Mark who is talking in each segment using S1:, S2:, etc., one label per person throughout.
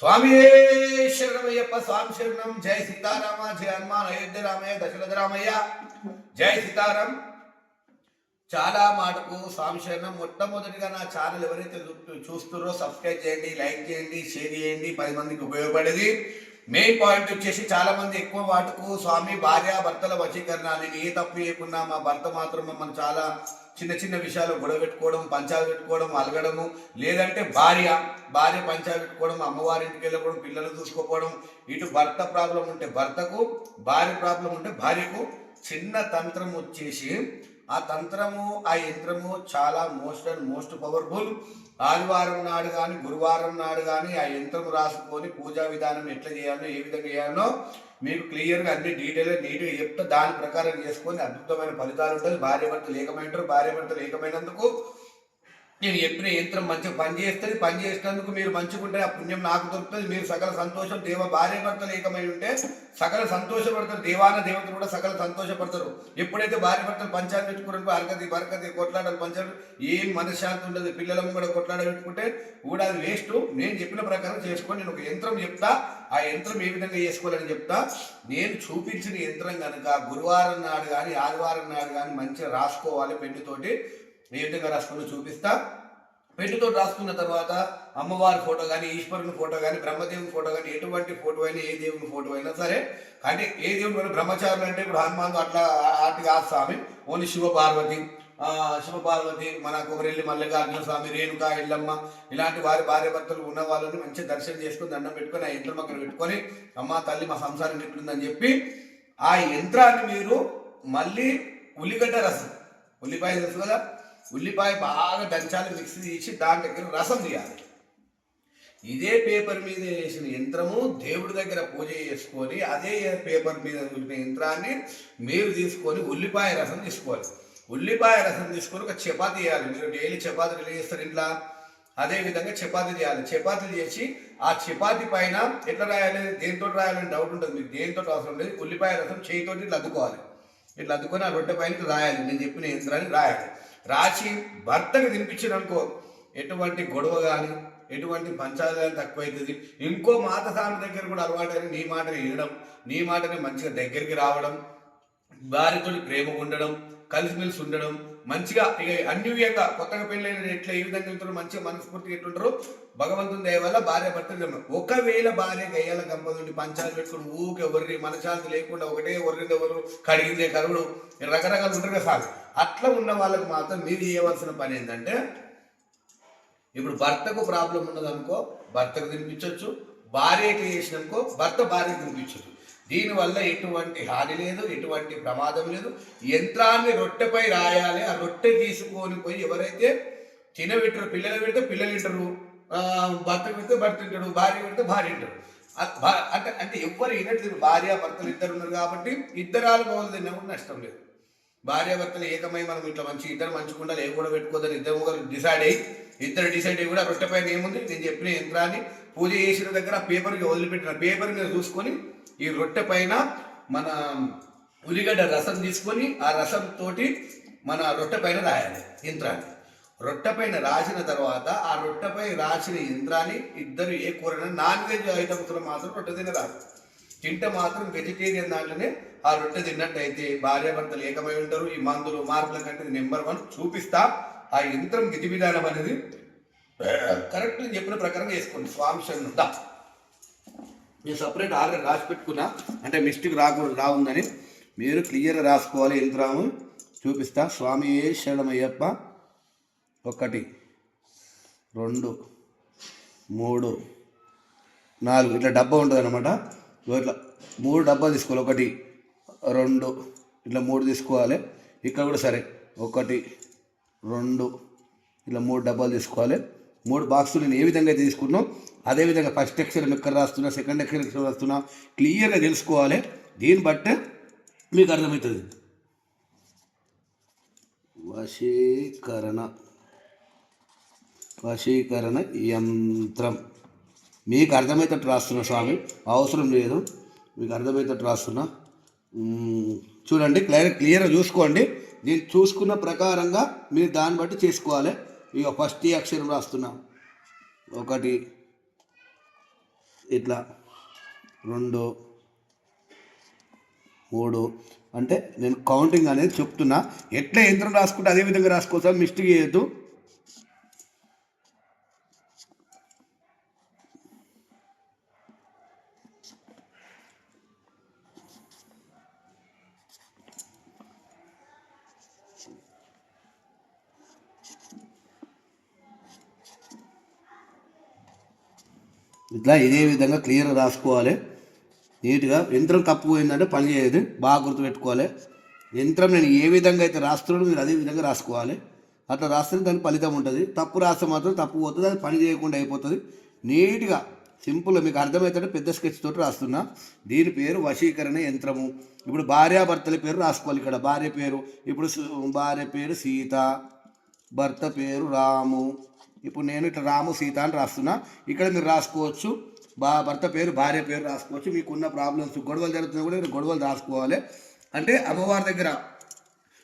S1: స్వామి శరణమయ్యప్ప స్వామి శరణం. జై సీతారామ జయ హనుమాన్ అయోధ్య రామయ్య దశరథ రామయ్య. జై సీతారాం. చాలా మాటకు స్వామి శరణం. మొట్టమొదటిగా నా ఛానల్ ఎవరైతే చూస్తున్నారో సబ్స్క్రైబ్ చేయండి లైక్ చేయండి షేర్ చేయండి. పది మందికి ఉపయోగపడేది. మెయిన్ పాయింట్ వచ్చేసి చాలా మంది ఎక్కువ వాటికు స్వామి భార్య భర్తల వశీకరణ నేను ఏ తప్పు చేయకుండా మా భర్త మాత్రం మనం చాలా చిన్న చిన్న విషయాలు గొడవ పెట్టుకోవడం పంచాలు పెట్టుకోవడం అలగడము. లేదంటే భార్య భార్య పంచాలు పెట్టుకోవడం అమ్మవారింటికి వెళ్ళకూడదు పిల్లలు చూసుకోకపోవడం. ఇటు భర్త ప్రాబ్లం ఉంటే భర్తకు భార్య ప్రాబ్లం ఉంటే భార్యకు. చిన్న తంత్రం వచ్చేసి ఆ తంత్రము ఆ యంత్రము చాలా మోస్ట్ అండ్ మోస్ట్ పవర్ఫుల్. ఆదివారం నాడు కానీ గురువారం నాడు కానీ ఆ యంత్రం రాసుకొని పూజా విధానం ఎట్లా చేయాలో ఏ విధంగా చేయాలో మీకు క్లియర్గా అన్ని డీటెయిల్గా నీట్గా చెప్తే. దాని ప్రకారం చేసుకొని అద్భుతమైన ఫలితాలు ఉంటుంది భార్య భర్తలు ఏకమైంటారు భార్య భర్తలు ఏకమైనందుకు నేను చెప్పిన యంత్రం మంచిగా పనిచేస్తుంది పని చేసినందుకు మీరు మంచిగుంటే ఆ పుణ్యం నాకు దొరుకుతుంది. మీరు సకల సంతోషం దేవ భార్య భర్తలు ఏకమై ఉంటే సకల సంతోషపడతారు. దేవాన దేవతలు కూడా సకల సంతోషపడతారు. ఎప్పుడైతే భార్య భర్తలు పంచాలు పెట్టుకున్నారో అరగతి బరకది కొట్లాడాలి పంచాలు ఏం మనశ్శాంతి ఉండదు. పిల్లలను కూడా కొట్లాడ పెట్టుకుంటే కూడా అది వేస్ట్. నేను చెప్పిన ప్రకారం చేసుకొని నేను ఒక యంత్రం చెప్తా. ఆ యంత్రం ఏ విధంగా చేసుకోవాలని చెప్తా. నేను చూపించిన యంత్రం కనుక గురువారం నాడు కానీ ఆదివారం నాడు కానీ మంచిగా రాసుకోవాలి పెన్నుతోటి. నేను విధంగా రాసుకుని చూపిస్తా. పెట్టుతో రాసుకున్న తర్వాత అమ్మవారి ఫోటో కానీ ఈశ్వరుని ఫోటో కానీ బ్రహ్మదేవుని ఫోటో కానీ ఎటువంటి ఫోటో అయినా ఏ దేవుని ఫోటో అయినా సరే అంటే ఏ దేవుడు కూడా బ్రహ్మచారులు అంటే ఇప్పుడు హనుమాన్ అట్లా అటు కాదు స్వామి. ఓన్లీ శివ పార్వతి మన కుమరెల్లి మల్లికార్జున స్వామి రేణుక ఎల్లమ్మ ఇలాంటి వారి భార్య భర్తలు ఉన్న వాళ్ళని మంచిగా దర్శనం చేసుకుని దండం పెట్టుకొని ఆ యంత్రం అక్కడ పెట్టుకొని అమ్మ తల్లి మా సంసారం ఎట్లుందని చెప్పి ఆ యంత్రాన్ని మీరు మళ్ళీ ఉల్లిగడ్డ రసం. ఉల్లిపాయ తెలుసు కదా? ఉల్లిపాయ బాగా దంచాలి మిక్సీ తీసి దాని దగ్గర రసం తీయాలి. ఇదే పేపర్ మీద వేసిన యంత్రము దేవుడి దగ్గర పూజ చేసుకొని అదే పేపర్ మీద ఉంచిన యంత్రాన్ని మీరు తీసుకొని ఉల్లిపాయ రసం తీసుకోవాలి. ఉల్లిపాయ రసం తీసుకొని ఒక చపాతీ చేయాలి మీరు డైలీ చపాతీలు ఎలా చేస్తారు ఇంట్లో? అదే విధంగా చపాతీ చేయాలి చపాతీలు చేసి ఆ చపాతీ పైన ఎట్లా రాయాలి? దేంతో రాయాలని డౌట్ ఉంటుంది. మీకు దేంతో అవసరం లేదు. ఉల్లిపాయ రసం చేయితోటి ఇట్లా అద్దుకోవాలి. ఇట్లా అద్దుకొని ఆ రొట్టె పైన రాయాలి. నేను చెప్పిన యంత్రాన్ని రాయాలి. రాసి భర్తకు తినిపించిననుకో ఎటువంటి గొడవ కానీ ఎటువంటి పంచాలు కానీ తక్కువ అవుతుంది ఇంకో మాత స్వామి దగ్గర కూడా అలవాటు నీ మాటని వినడం నీ మాటని మంచిగా దగ్గరికి రావడం భార్యతో ప్రేమ ఉండడం కలిసిమెలిసి ఉండడం మంచిగా ఇక అన్ని విధంగా కొత్తగా పెళ్ళైన ఎట్లా ఏ విధంగా ఉంటారో మంచిగా మనస్ఫూర్తిగా ఎట్లుంటారో భగవంతుని దయ వల్ల భార్య భర్త ఒకవేళ భార్య గయ్యాల గంప పంచాలు పెట్టుకుని ఊకే ఒర్రి మనశాంతి లేకుండా ఒకటే ఎవరిని ఎవరు కడిగిందే కరువుడు రకరకాలు ఉంటారు కదా సార్. అట్లా ఉన్న వాళ్ళకి మాత్రం మీరు చేయవలసిన పని ఏంటంటే ఇప్పుడు భర్తకు ప్రాబ్లం ఉన్నదనుకో భర్తకు తినిపించవచ్చు భార్యకి చేసినకో భర్త భార్యకు తినిపించవచ్చు దీనివల్ల ఎటువంటి హాని లేదు ఎటువంటి ప్రమాదం లేదు. యంత్రాన్ని రొట్టెపై రాయాలి ఆ రొట్టె తీసుకొని పోయి ఎవరైతే తినబెట్టరు పిల్లలు పెడితే పిల్లలు తింటారు. భర్త పెడితే భర్త తింటాడు భార్య పెడితే భార్య తింటారు అంటే అంటే ఎవ్వరు వినట్లేదు భార్య భర్తలు ఇద్దరు ఉన్నారు కాబట్టి ఇద్దరాలు పోవాలి తిన్నా కూడా నష్టం లేదు. భార్యాభర్తలు ఏకమై మనం ఇట్లా మంచి ఇద్దరు మంచిగా ఏ కూడా పెట్టుకోదని ఇద్దరు ముగ్గురు డిసైడ్ అయ్యి ఇద్దరు డిసైడ్ అయ్యి కూడా రొట్టె పైన ఏముంది? నేను చెప్పిన యంత్రాన్ని పూజ చేసిన దగ్గర పేపర్కి వదిలిపెట్టిన పేపర్ మీద చూసుకొని ఈ రొట్టె పైన మన ఉల్లిగడ్డ రసం తీసుకొని ఆ రసం తోటి మన రొట్టె పైన రాయాలి యంత్రాన్ని. రొట్టె పైన రాసిన తర్వాత ఆ రొట్టెపై రాసిన యంత్రాన్ని ఇద్దరు ఏ కూరన నాన్ వెజ్ ఐటమ్స్లో మాత్రం రొట్టె తినరాదు. తింటే మాత్రం వెజిటేరియన్ దాంట్లోనే ఆ రొట్టె తిన్నట్టయితే భార్యాభర్తలు ఏకమై ఉంటారు. ఈ మందులు మార్పుల కంటే నెంబర్ వన్ చూపిస్తా. ఆ యంత్రం విధి విధానం అనేది కరెక్ట్ చెప్పిన ప్రకారం వేసుకోండి. స్వామి శరణం దా నేను సపరేట్ ఆల్రెడీ రాసి పెట్టుకున్నా. అంటే మిస్టేక్ రాకూడదు రావుందని. మీరు క్లియర్గా రాసుకోవాలి. యంత్రము చూపిస్తా. స్వామి శరణమయ్యప్ప. ఒకటి రెండు మూడు నాలుగు. ఇట్లా డబ్బా ఉంటుంది అనమాట ఇట్లా మూడు డబ్బాలు తీసుకోవాలి. ఒకటి రెండు ఇట్లా మూడు తీసుకోవాలి. ఇక్కడ కూడా సరే. ఒకటి రెండు ఇట్లా మూడు డబ్బాలు తీసుకోవాలి. మూడు బాక్సులు నేను ఏ విధంగా అయితే తీసుకున్నాం అదే విధంగా ఫస్ట్ ఎక్స్ఎల్ ఎక్కడ రాస్తున్నా సెకండ్ ఎక్స్ఎల్ ఎక్కడ రాస్తున్నా క్లియర్గా తెలుసుకోవాలి. దీన్ని బట్టే మీకు అర్థమవుతుంది. వశీకరణ వశీకరణ యంత్రం. మీకు అర్థమయ్యేటట్టు రాస్తున్నా స్వామి. అవసరం లేదు. మీకు అర్థమయ్యేటట్టు రాస్తున్నా. చూడండి క్లియర్ క్లియర్గా చూసుకోండి. నేను చూసుకున్న ప్రకారంగా మీరు దాన్ని బట్టి చేసుకోవాలి. ఇక ఫస్ట్ ఈ అక్షరం రాస్తున్నా. ఒకటి ఇట్లా రెండు మూడు. అంటే నేను కౌంటింగ్ అనేది చెప్తున్నా. ఎట్లా యంత్రం రాసుకుంటే అదే విధంగా రాసుకోవచ్చు మిస్టేక్ చేయొద్దు. ఇట్లా ఇదే విధంగా క్లియర్గా రాసుకోవాలి. నీట్గా యంత్రం తప్పు పోయిందంటే పని చేయదు. బాగా గుర్తుపెట్టుకోవాలి. యంత్రం నేను ఏ విధంగా అయితే రాస్తున్నాను మీరు అదే విధంగా రాసుకోవాలి. అట్లా రాస్తే దాని ఫలితం ఉంటుంది. తప్పు రాస్తే మాత్రం తప్పు పోతుంది. అది పని చేయకుండా అయిపోతుంది. నీట్గా సింపుల్ మీకు అర్థమవుతుంటే పెద్ద స్కెచ్ తోటి రాస్తున్నా. దీని పేరు వశీకరణ యంత్రము. ఇప్పుడు భార్యాభర్తల పేరు రాసుకోవాలి ఇక్కడ. భార్య పేరు ఇప్పుడు భార్య పేరు సీత భర్త పేరు రాము. ఇప్పుడు నేను ఇట్లా రాము సీత అని రాస్తున్నా. ఇక్కడ మీరు రాసుకోవచ్చు. బా భర్త పేరు భార్య పేరు రాసుకోవచ్చు. మీకున్న ప్రాబ్లమ్స్ గొడవలు జరుగుతున్నా కూడా మీరు గొడవలు రాసుకోవాలి. అంటే అమ్మవారి దగ్గర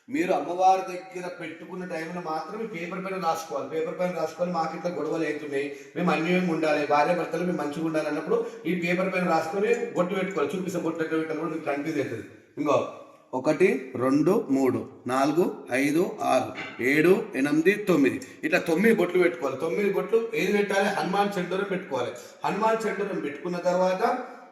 S1: మీరు అమ్మవారి దగ్గర పెట్టుకున్న టైంలో మాత్రమే పేపర్ పైన రాసుకోవాలి. పేపర్ పైన రాసుకోవాలి మాకు ఇట్లా గొడవలు అవుతున్నాయి. మేము అన్యోన్యంగా ఉండాలి. భార్య భర్తలు మేము మంచిగా ఉండాలి అన్నప్పుడు ఈ పేపర్ పైన రాసుకొని గొట్టు పెట్టుకోవాలి. చూపిస్తే గొట్టు ఎట్లా పెట్టాలి కూడా మీకు కన్ఫ్యూజ్ అవుతుంది ఇంకో ఒకటి రెండు మూడు నాలుగు ఐదు ఆరు ఏడు ఎనిమిది తొమ్మిది. ఇట్లా తొమ్మిది బొట్లు పెట్టుకోవాలి. తొమ్మిది బొట్లు ఏది పెట్టాలి? హనుమాన్ చెండూరం పెట్టుకోవాలి. హనుమాన్ చెండూరం పెట్టుకున్న తర్వాత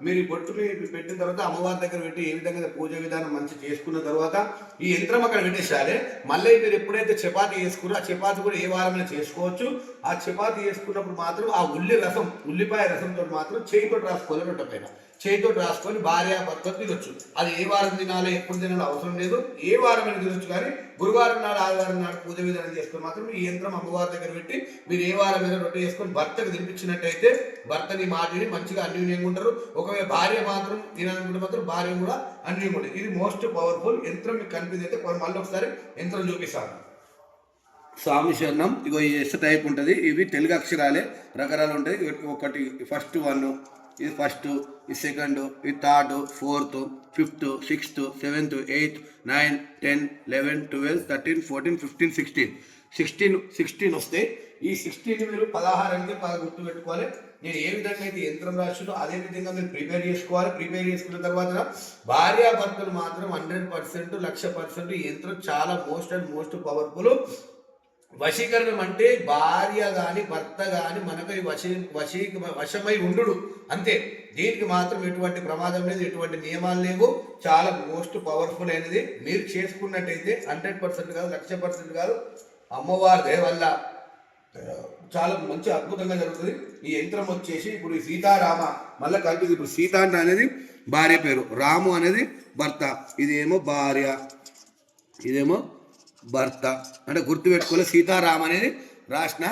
S1: మీరు ఈ బొట్టు పెట్టిన తర్వాత అమ్మవారి దగ్గర పెట్టి ఏ విధంగా పూజ విధానం మంచి చేసుకున్న తర్వాత ఈ యంత్రం అక్కడ పెట్టేసారే మళ్ళీ మీరు ఎప్పుడైతే చపాతీ చేసుకున్నారో ఆ చపాతీ కూడా ఏ వారమైనా చేసుకోవచ్చు. ఆ చపాతీ చేసుకున్నప్పుడు మాత్రం ఆ ఉల్లి రసం ఉల్లిపాయ రసంతో మాత్రం చేయితో రాసుకోవాలి రొట్టె పైన. చేతితో రాసుకొని భార్య భర్తలు తినొచ్చు. అది ఏ వారం తినాలి ఎప్పుడు తినాలి అవసరం లేదు. ఏ వారమైనా తినొచ్చు కానీ గురువారం నాడు ఆదివారం నాడు పూజ విధానం చేసుకుని మాత్రం ఈ యంత్రం అమ్మవారి దగ్గర పెట్టి మీరు ఏ వారం మీద రొట్టె చేసుకొని భర్తకు తినిపించినట్టయితే భర్తని మాటిని మంచిగా అన్యూన్యంగా ఉంటారు. ఒకవేళ భార్య మాత్రం తినాలనుకుంటే మాత్రం భార్య కూడా అన్యూన్యంగా ఉంటుంది. ఇది మోస్ట్ పవర్ఫుల్ యంత్రం మీకు కనిపించి అయితే మళ్ళీ ఒకసారి యంత్రం చూపిస్తాను. స్వామి శరణం. ఇగో ఈ ఎస్ టైప్ ఉంటుంది. ఇవి తెలుగు అక్షరాలే రకరాలు ఉంటాయి. ఒకటి ఫస్ట్ వన్ ఇది ఫస్ట్ ఇది సెకండ్ ఇది third fourth fifth sixth seventh eighth nine ten eleven twelve thirteen fourteen fifteen sixteen sixteen sixteen వస్తే ఈ సిక్స్టీన్ మీరు పదహారు అంటే పద గుర్తు పెట్టుకోవాలి నేను ఏ విధంగా అయితే యంత్రం రాసినో అదే విధంగా మీరు ప్రిపేర్ చేసుకోవాలి. ప్రిపేర్ చేసుకున్న తర్వాత భార్యాభర్తలు మాత్రం హండ్రెడ్ పర్సెంట్ లక్ష పర్సెంట్ ఈ యంత్రం చాలా మోస్ట్ అండ్ మోస్ట్ పవర్ఫుల్ వశీకరణం అంటే భార్య గాని భర్త గాని మనపై వశీ వశీ వశమై ఉండు అంతే. దీనికి మాత్రం ఎటువంటి ప్రమాదం లేదు ఎటువంటి నియమాలు లేవు. చాలా మోస్ట్ పవర్ఫుల్ అయినది. మీరు చేసుకున్నట్టయితే హండ్రెడ్ పర్సెంట్ కాదు లక్ష పర్సెంట్ కాదు. అమ్మవారి దయ వల్ల చాలా మంచి అద్భుతంగా జరుగుతుంది. ఈ యంత్రం వచ్చేసి ఇప్పుడు ఈ సీతారామ మళ్ళీ కలిపి ఇప్పుడు సీత అనేది భార్య పేరు రాము అనేది భర్త. ఇదేమో భార్య ఇదేమో భర్త అంటే గుర్తు పెట్టుకోవాలి సీతారాం అనేది రాసిన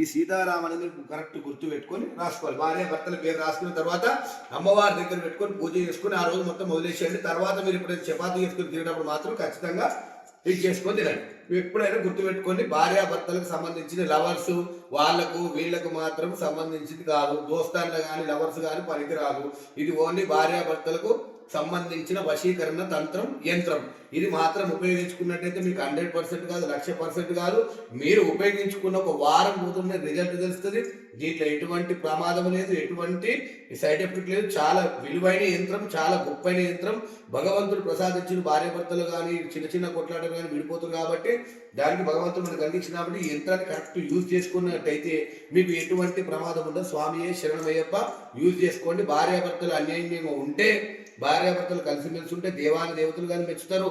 S1: ఈ సీతారాం అనేది కరెక్ట్ గుర్తు పెట్టుకొని రాసుకోవాలి. భార్య భర్తల పేరు రాసుకున్న తర్వాత అమ్మవారి దగ్గర పెట్టుకొని పూజ చేసుకుని ఆ రోజు మొత్తం వదిలేసేయండి. తర్వాత మీరు ఎప్పుడైనా చపాతీ చేసుకుని తినేటప్పుడు మాత్రం ఖచ్చితంగా ఇది చేసుకొని తినండి. ఎప్పుడైనా గుర్తుపెట్టుకోండి భార్యాభర్తలకు సంబంధించిన లవర్స్ వాళ్ళకు వీళ్ళకు మాత్రం సంబంధించింది కాదు. దోస్తాన్లు కానీ లవర్స్ కానీ పనికిరాదు. ఇది ఓన్లీ భార్యాభర్తలకు సంబంధించిన వశీకరణ తంత్రం యంత్రం. ఇది మాత్రం ఉపయోగించుకున్నట్టయితే మీకు హండ్రెడ్ పర్సెంట్ కాదు లక్ష పర్సెంట్ కాదు. మీరు ఉపయోగించుకున్న ఒక వారం పోతున్న రిజల్ట్ తెలుస్తుంది. దీంట్లో ఎటువంటి ప్రమాదం లేదు ఎటువంటి సైడ్ ఎఫెక్ట్ లేదు. చాలా విలువైన యంత్రం చాలా గొప్పైన యంత్రం. భగవంతుడు ప్రసాదించిన భార్యాభర్తలు కానీ చిన్న చిన్న కొట్లాటలు కానీ విడిపోతుంది కాబట్టి దానికి భగవంతుడు మనకు అందించిన కాబట్టి యంత్రాన్ని కరెక్ట్ యూజ్ చేసుకున్నట్టయితే మీకు ఎటువంటి ప్రమాదం ఉండదు. స్వామియే శరణమయ్యప్ప యూజ్ చేసుకోండి. భార్యాభర్తలు అన్యాయంగా ఉంటే భార్యాభర్తలు కలిసిమెలిసి ఉంటే దేవాన్ని దేవతలు కానీ మెచ్చుతారు.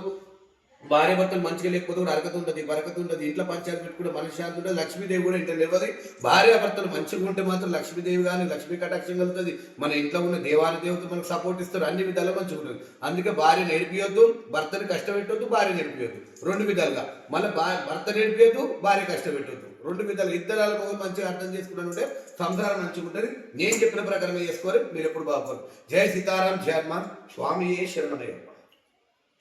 S1: భార్య భర్తలు మంచిగా లేకపోతే కూడా అరకత ఉంటుంది బరకత ఉంటుంది ఇంట్లో పంచాయతీ పెట్టుకుంటే మనశ్శాంతి ఉంటుంది లక్ష్మీదేవి కూడా ఇంట్లో నిలవది భార్య భర్తలు మంచిగా ఉంటే మాత్రం లక్ష్మీదేవి కానీ లక్ష్మీ కటాక్షం కలుగుతుంది. మన ఇంట్లో ఉన్న దేవాల దేవత మనకు సపోర్ట్ ఇస్తారు అన్ని విధాలు మంచిగా ఉంటుంది. అందుకే భార్య నేర్పియొద్దు భర్తని కష్టపెట్టొద్దు భార్య నేర్పియొద్దు. రెండు విధాలుగా. మళ్ళీ భర్త నేర్పియొద్దు భార్య కష్టపెట్టొద్దు. రెండు విధాలు. ఇద్దరు మొగలు మంచిగా అర్థం చేసుకున్నాను అంటే సంసారం మంచిగా ఉంటుంది. నేను చెప్పిన ప్రకారమే చేసుకోవాలి మీరు ఎప్పుడు బాగుపడరు. జయ సీతారాం జయ స్వామియే స్వామి శరణమయ్య